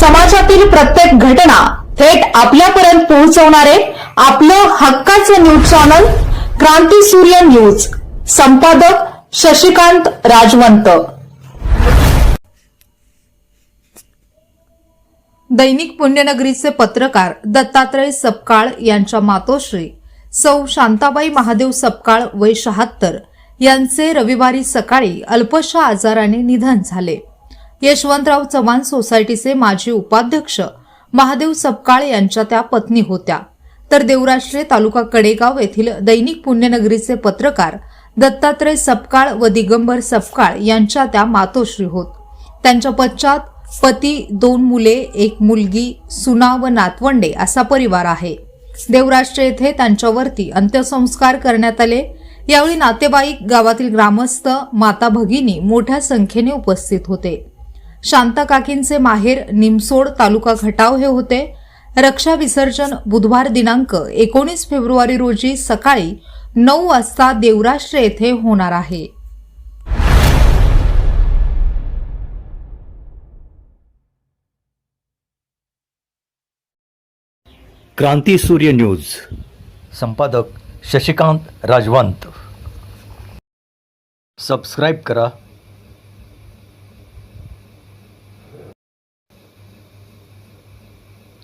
समाजातील प्रत्येक घटना थेट आपल्यापर्यंत पोहोचवणारे आपलं हक्काचं न्यूज चॅनल क्रांती सूर्य न्यूज. संपादक शशिकांत राजवंत. दैनिक पुण्यनगरीचे पत्रकार दत्तात्रय सपकाळ यांच्या मातोश्री सौ शांताबाई महादेव सपकाळ वय शहात्तर यांचे रविवारी सकाळी अल्पशा आजाराने निधन झाले. यशवंतराव चव्हाण सोसायटीचे माजी उपाध्यक्ष महादेव सपकाळ यांच्या त्या पत्नी होत्या. तर देवराष्ट्रे तालुका कडेगाव येथील दैनिक पुण्यनगरीचे पत्रकार दत्तात्रय सपकाळ व दिगंबर सपकाळ यांच्या त्या मातोश्री होत. त्यांच्या पश्चात पती दोन मुले एक मुलगी सुना व नातवंडे असा परिवार आहे. देवराष्ट्र येथे त्यांच्यावरती अंत्यसंस्कार करण्यात आले. यावेळी नातेवाईक गावातील ग्रामस्थ माता भगिनी मोठ्या संख्येने उपस्थित होते. शांता काकींचे माहेर निमसोड तालुका खटाव हे होते. रक्षा विसर्जन बुधवार दिनांक एकोणीस फेब्रुवारी रोजी सकाळी नऊ वाजता देवराष्ट्र येथे होणार आहे. क्रांती सूर्य न्यूज. संपादक शशिकांत राजवंत. सबस्क्राईब करा.